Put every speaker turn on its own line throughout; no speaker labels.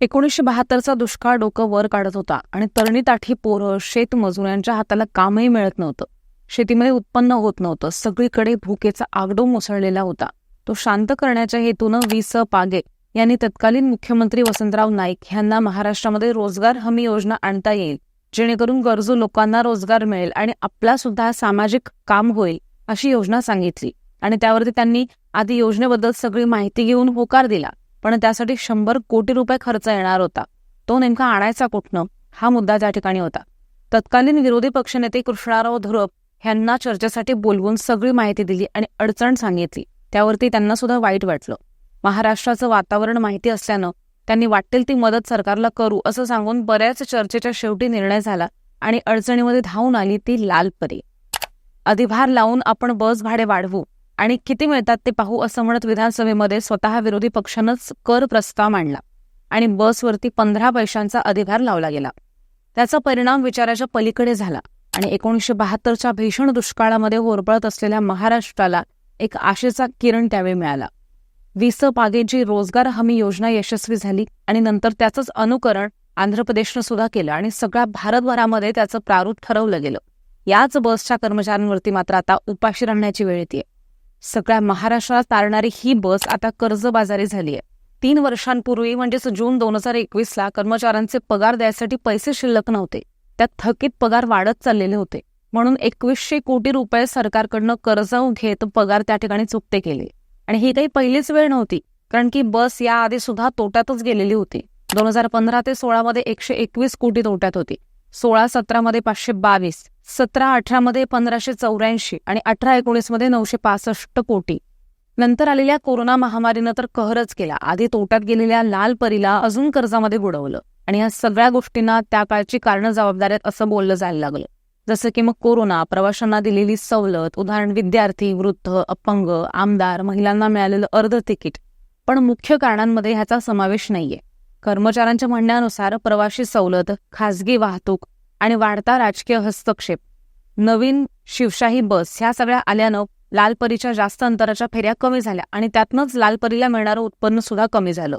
एकोणीसशे बहात्तरचा दुष्काळ डोकं वर काढत होता आणि तरणीताठी पोरं पोरं शेतमजुरांच्या हाताला कामही मिळत नव्हतं. शेतीमध्ये उत्पन्न होत नव्हतं. सगळीकडे भुकेचा आगडो मुसळलेला होता. तो शांत करण्याच्या हेतूनं वी स. पागे यांनी तत्कालीन मुख्यमंत्री वसंतराव नाईक यांना महाराष्ट्रामध्ये रोजगार हमी योजना आणता येईल जेणेकरून गरजू लोकांना रोजगार मिळेल आणि आपला सुद्धा सामाजिक काम होईल अशी योजना सांगितली आणि त्यावरती त्यांनी आधी योजनेबद्दल सगळी माहिती घेऊन होकार दिला. पण त्यासाठी शंभर कोटी रुपये खर्च येणार होता. तो नेमका आणायचा कुठनं? हा मुद्दा त्या ठिकाणी होता. तत्कालीन विरोधी पक्षनेते कृष्णाराव धुरप यांना चर्चेसाठी बोलवून सगळी माहिती दिली आणि अडचण सांगितली. त्यावरती त्यांना सुद्धा वाईट वाटलं. महाराष्ट्राचं वातावरण माहिती असल्यानं त्यांनी वाटेल ती मदत सरकारला करू असं सांगून बऱ्याच चर्चेच्या शेवटी निर्णय झाला आणि अडचणीमध्ये धावून आली ती लालपरी. अधिभार लावून आपण बस भाडे वाढवू. आणि किती मिळतात ते पाहू असं म्हणत विधानसभेमध्ये स्वतः विरोधी पक्षानंच कर प्रस्ताव मांडला आणि बसवरती पंधरा पैशांचा अधिभार लावला गेला. त्याचा परिणाम विचाराच्या पलीकडे झाला आणि एकोणीसशे बहात्तरच्या भीषण दुष्काळामध्ये होरपळत असलेल्या महाराष्ट्राला एक आशेचा किरण त्यावेळी मिळाला. विस पागेची रोजगार हमी योजना यशस्वी झाली आणि नंतर त्याचंच अनुकरण आंध्र प्रदेशनं सुद्धा केलं आणि सगळ्या भारतभरामध्ये त्याचं प्रारूप ठरवलं गेलं. याच बसच्या कर्मचाऱ्यांवरती मात्र आता उपाशी राहण्याची वेळ येते सगळ्या महाराष्ट्रात तारणारी ही बस आता कर्जबाजारी झाली आहे. तीन वर्षांपूर्वी म्हणजेच जून दोन हजार एकवीसला कर्मचाऱ्यांचे पगार द्यायसाठी पैसे शिल्लक नव्हते. त्यात थकीत पगार वाढत चाललेले होते. म्हणून एकवीसशे कोटी रुपये सरकारकडनं कर्ज घेत पगार त्या ठिकाणी चुकते केले. आणि ही काही पहिलीच वेळ नव्हती कारण की बस याआधी सुद्धा तोट्यातच गेलेली होती. दोन हजार पंधरा ते सोळामध्ये एकशे एकवीस कोटी तोट्यात होती. सोळा सतरामध्ये पाचशे बावीस सतरा अठरामध्ये पंधराशे चौऱ्याऐंशी आणि अठरा एकोणीसमध्ये नऊशे पासष्ट कोटी नंतर आलेल्या कोरोना महामारीनं तर कहरच केला. आधी तोट्यात गेलेल्या लाल परीला अजून कर्जामध्ये बुडवलं आणि या सगळ्या गोष्टींना त्या काळची कारणं जबाबदार आहेत असं बोललं जायला लागलं. जसं की मग कोरोना प्रवाशांना दिलेली सवलत उदाहरण विद्यार्थी वृद्ध अपंग आमदार महिलांना मिळालेलं अर्ध तिकीट. पण मुख्य कारणांमध्ये ह्याचा समावेश नाहीये. कर्मचाऱ्यांच्या म्हणण्यानुसार प्रवाशी सवलत खासगी वाहतूक आणि वाढता राजकीय हस्तक्षेप. नवीन शिवशाही बस ह्या सगळ्या आल्यानं लालपरीच्या जास्त अंतराच्या फेऱ्या कमी झाल्या आणि त्यातनंच लालपरीला मिळणारं उत्पन्न सुद्धा कमी झालं.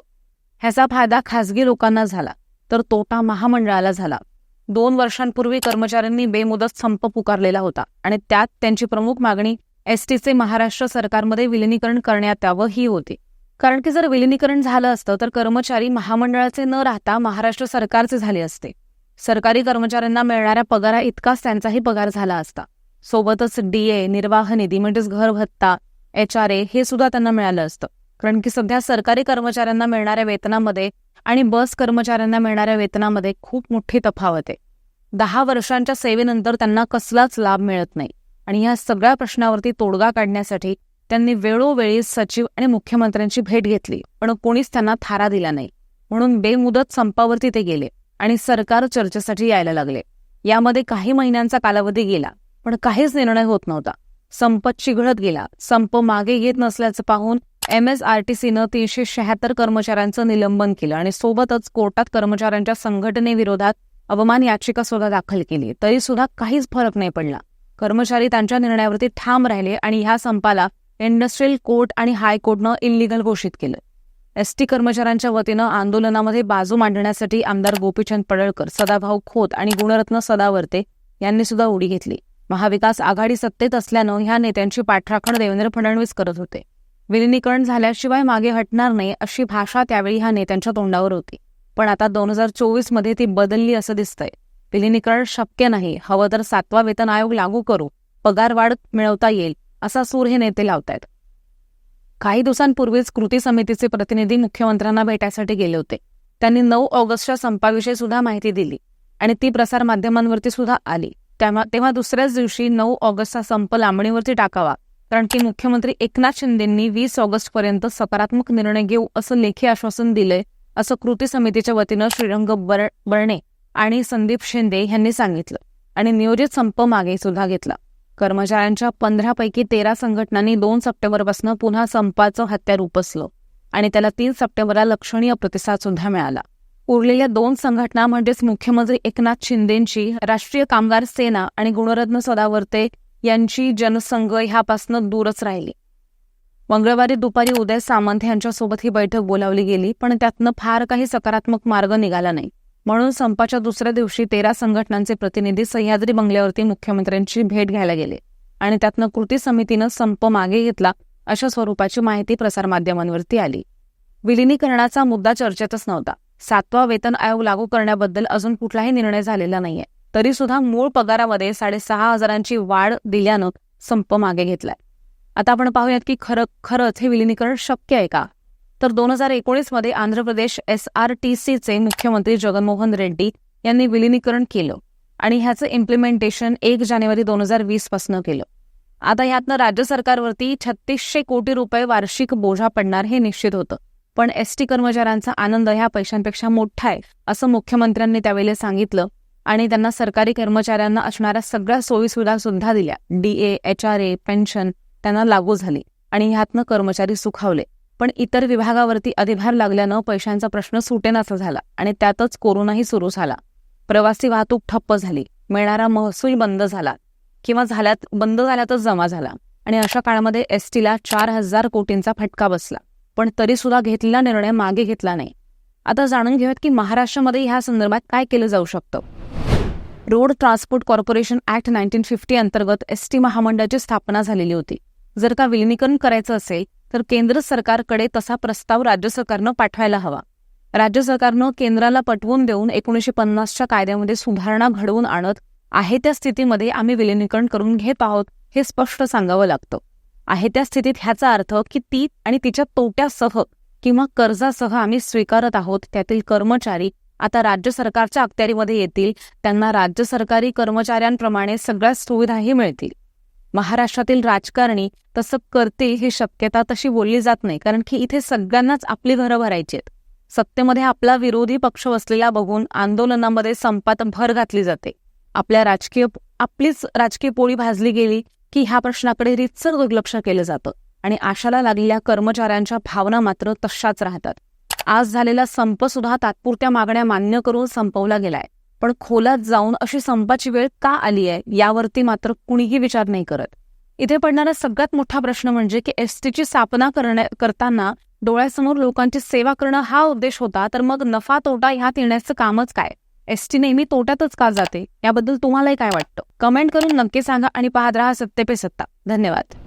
ह्याचा फायदा खासगी लोकांना झाला तर तोटा महामंडळाला झाला. दोन वर्षांपूर्वी कर्मचाऱ्यांनी बेमुदत संप पुकारलेला होता आणि त्यात त्यांची प्रमुख मागणी एसटीचे महाराष्ट्र सरकारमध्ये विलिनीकरण करण्यात यावं ही होती. कारण की जर विलिनीकरण झालं असतं तर कर्मचारी महामंडळाचे न राहता महाराष्ट्र सरकारचे झाले असते. सरकारी कर्मचाऱ्यांना मिळणाऱ्या पगारा इतकाच त्यांचाही पगार झाला असता. सोबतच डीए निर्वाह निधी म्हणजेच घर भत्ता एच आर ए हे सुद्धा त्यांना मिळालं असतं. कारण की सध्या सरकारी कर्मचाऱ्यांना मिळणाऱ्या वेतनामध्ये आणि बस कर्मचाऱ्यांना मिळणाऱ्या वेतनामध्ये खूप मोठी तफावत आहे. दहा वर्षांच्या सेवेनंतर त्यांना कसलाच लाभ मिळत नाही. आणि ह्या सगळ्या प्रश्नावरती तोडगा काढण्यासाठी त्यांनी वेळोवेळी सचिव आणि मुख्यमंत्र्यांची भेट घेतली पण कोणीच त्यांना थारा दिला नाही. म्हणून बेमुदत संपावरती ते गेले आणि सरकार चर्चेसाठी यायला लागले. यामध्ये काही महिन्यांचा कालावधी गेला पण काहीच निर्णय होत नव्हता. संप चिघळत गेला. संप मागे घेत नसल्याचं पाहून एम एस आर टी सीनं तीनशे शहात्तर कर्मचाऱ्यांचं निलंबन केलं आणि सोबतच कोर्टात कर्मचाऱ्यांच्या संघटनेविरोधात अवमान याचिका सुद्धा दाखल केली. तरी सुद्धा काहीच फरक नाही पडला. कर्मचारी त्यांच्या निर्णयावरती ठाम राहिले आणि ह्या संपाला इंडस्ट्रीयल कोर्ट आणि हायकोर्टनं इलिगल घोषित केलं. एसटी कर्मचाऱ्यांच्या वतीनं आंदोलनामध्ये बाजू मांडण्यासाठी आमदार गोपीचंद पडळकर सदाभाऊ खोत आणि गुणरत्न सदावर्ते यांनी सुद्धा उडी घेतली. महाविकास आघाडी सत्तेत असल्यानं ह्या नेत्यांची पाठराखण देवेंद्र फडणवीस करत होते. विलिनीकरण झाल्याशिवाय मागे हटणार नाही अशी भाषा त्यावेळी ह्या नेत्यांच्या तोंडावर होती. पण आता दोन हजार चोवीसमध्ये ती बदलली असं दिसतंय. विलिनीकरण शक्य नाही. हवं तर सातवा वेतन आयोग लागू करू. पगार वाढ मिळवता येईल. असा सूर हे नेते लावतायत. काही दिवसांपूर्वीच कृती समितीचे प्रतिनिधी मुख्यमंत्र्यांना भेटायसाठी गेले होते. त्यांनी नऊ ऑगस्टच्या संपाविषयी सुद्धा माहिती दिली आणि ती प्रसार माध्यमांवरती सुद्धा आली. तेव्हा तेव्हा दुसऱ्याच दिवशी नऊ ऑगस्टचा संप लांबणीवरती टाकावा कारण की मुख्यमंत्री एकनाथ शिंदेंनी वीस ऑगस्ट पर्यंत सकारात्मक निर्णय घेऊ असं लेखी आश्वासन दिलंय असं कृती समितीच्या वतीनं श्रीरंग बर बर्णे आणि संदीप शिंदे यांनी सांगितलं आणि नियोजित संप मागे सुद्धा घेतला. कर्मचाऱ्यांच्या पंधरापैकी तेरा संघटनांनी दोन सप्टेंबरपासून पुन्हा संपाचं हत्यार उपसलं आणि त्याला तीन सप्टेंबरला लक्षणीय प्रतिसाद सुद्धा मिळाला. उरलेल्या दोन संघटना म्हणजेच मुख्यमंत्री एकनाथ शिंदेंची राष्ट्रीय कामगार सेना आणि गुणरत्न सदावर्ते यांची जनसंघ ह्यापासून दूरच राहिली. मंगळवारी दुपारी उदय सामंत यांच्यासोबत ही बैठक बोलावली गेली पण त्यातनं फार काही सकारात्मक मार्ग निघाला नाही. म्हणून संपाच्या दुसऱ्या दिवशी तेरा संघटनांचे प्रतिनिधी सह्याद्री बंगल्यावरती मुख्यमंत्र्यांची भेट घ्यायला गेले आणि त्यातनं कृती समितीनं संप मागे घेतला अशा स्वरूपाची माहिती प्रसारमाध्यमांवरती आली. विलिनीकरणाचा मुद्दा चर्चेतच नव्हता. सातवा वेतन आयोग लागू करण्याबद्दल अजून कुठलाही निर्णय झालेला नाहीये. तरी सुद्धा मूळ पगारामध्ये साडेसहा हजारांची वाढ दिल्यानं संप मागे घेतलाय. आता आपण पाहूयात की खरं खरंच हे विलिनीकरण शक्य आहे का? तर दोन हजार एकोणीसमध्ये Andhra Pradesh S R T सीचे मुख्यमंत्री जगनमोहन रेड्डी यांनी विलिनीकरण केलं आणि ह्याचं इम्प्लिमेंटेशन एक जानेवारी दोन हजार वीसपासनं केलं. आता ह्यातनं राज्य सरकारवरती छत्तीसशे कोटी रुपये वार्षिक बोजा पडणार हे निश्चित होतं. पण एस टी कर्मचाऱ्यांचा आनंद ह्या पैशांपेक्षा मोठा आहे असं मुख्यमंत्र्यांनी त्यावेळी सांगितलं आणि त्यांना सरकारी कर्मचाऱ्यांना असणाऱ्या सगळ्या सोयीसुविधा सुद्धा दिल्या. DA H R A pension त्यांना लागू झाली आणि ह्यातनं कर्मचारी सुखावले. पण इतर विभागावरती अधिभार लागल्यानं पैशांचा प्रश्न सुटेनासा झाला आणि त्यातच कोरोनाही सुरू झाला. प्रवासी वाहतूक ठप्प झाली. मिळणारा महसूल बंद झाला किंवा झाल्यात बंद झाल्यातच जमा झाला आणि अशा काळामध्ये एस टीला चार हजार कोटींचा फटका बसला. पण तरी सुद्धा घेतलेला निर्णय मागे घेतला नाही. आता जाणून घेऊयात की महाराष्ट्रामध्ये ह्या संदर्भात काय केलं जाऊ शकतं. Road transport corporation act nineteen fifty अंतर्गत एस टी महामंडळाची स्थापना झालेली होती. जर का विलिनीकरण करायचं असेल तर केंद्र सरकारकडे तसा प्रस्ताव राज्य सरकारनं पाठवायला हवा. राज्य सरकारनं केंद्राला पटवून देऊन एकोणीसशे पन्नासच्या कायद्यामध्ये सुधारणा घडवून आणत आहे त्या स्थितीमध्ये आम्ही विलिनीकरण करून घेत आहोत हे स्पष्ट सांगावं लागतं. आहे त्या स्थितीत ह्याचा अर्थ की ती आणि तिच्या तोट्यासह किंवा कर्जासह आम्ही स्वीकारत आहोत त्यातील कर्मचारी आता राज्य सरकारच्या अखत्यारीमध्ये येतील त्यांना राज्य सरकारी कर्मचाऱ्यांप्रमाणे सगळ्या सुविधाही मिळतील. महाराष्ट्रातील राजकारणी तसं करते ही शक्यता तशी बोलली जात नाही कारण की इथे सगळ्यांनाच आपली घरं भरायची आहेत. सत्तेमध्ये आपला विरोधी पक्ष बसलेला बघून आंदोलनामध्ये संपात भर घातली जाते. आपल्या राजकीय आपलीच राजकीय पोळी भाजली गेली की ह्या प्रश्नाकडे रितसर दुर्लक्ष केलं जातं आणि आशाला लागलेल्या कर्मचाऱ्यांच्या भावना मात्र तशाच राहतात. आज झालेला संप सुद्धा तात्पुरत्या मागण्या मान्य करून संपवला गेलाय. पण खोलात जाऊन अशी संपाची वेळ का आली आहे यावरती मात्र कुणीही विचार नाही करत. इथे पडणारा सगळ्यात मोठा प्रश्न म्हणजे की एस टीची स्थापना करण्या करताना डोळ्यासमोर लोकांची सेवा करणं हा उद्देश होता तर मग नफा तोटा ह्यात येण्याचं कामच काय? एस टी नेहमी तोट्यातच का जाते? याबद्दल तुम्हालाही काय वाटतं? कमेंट करून नक्की सांगा आणि पाहत राहा सत्ते पे सत्ता. धन्यवाद.